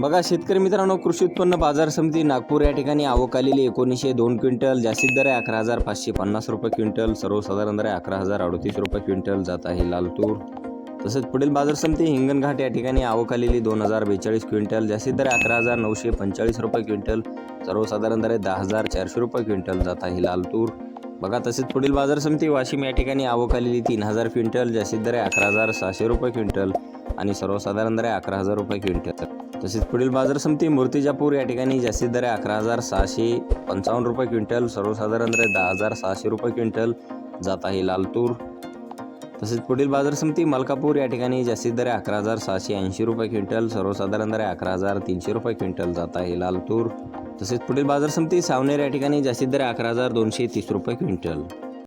बघा शेतकरी मित्रांनो कृषी उत्पन्न बाजार समिती नागपूर या ठिकाणी आवक आलेली एकोणीसशे दोन क्विंटल जास्तीत दर आहे अकरा हजार पाचशे पन्नास रुपये क्विंटल. सर्वसाधारण दर आहे अकरा हजार अडतीस रुपये क्विंटल. जात आहे लाल तूर तसेच पुढील बाजार समिती हिंगणघाट या ठिकाणी आवक आलेली दोन हजार बेचाळीस क्विंटल. जास्तीत दर आहे अकरा हजार नऊशे पंचेचाळीस रुपये क्विंटल. सर्वसाधारण दर आहे दहा हजार चारशे रुपये क्विंटल. जात आहे लाल तूर बघा तसेच पुढील बाजार समिती वाशिम या ठिकाणी आवक आलेली तीन हजार क्विंटल. जास्तीत दर आहे अकरा हजार सहाशे रुपये क्विंटल. आणि सर्वसाधारण दर आहे अकरा हजार रुपये क्विंटल. तसेच पुढील बाजार समिती मूर्तिजापूर या ठिकाणी जास्तीत दर आहे अकरा हजार सहाशे पंचावन्न रुपये क्विंटल सर्वसाधारण दर दहा हजार सहाशे रुपये क्विंटल जात आहे लालतूर. तसेच पुढील बाजार समिती मलकापूर या ठिकाणी जास्तीत दर आहे अकरा हजार सहाशे ऐंशी रुपये क्विंटल सर्वसाधारण दर आहे अकरा हजार तीनशे रुपये क्विंटल जात आहे लालतूर. तसेच पुढील बाजार समिती सावनेर या ठिकाणी जास्तीत दर आहे अकरा हजार दोनशे तीस रुपये क्विंटल.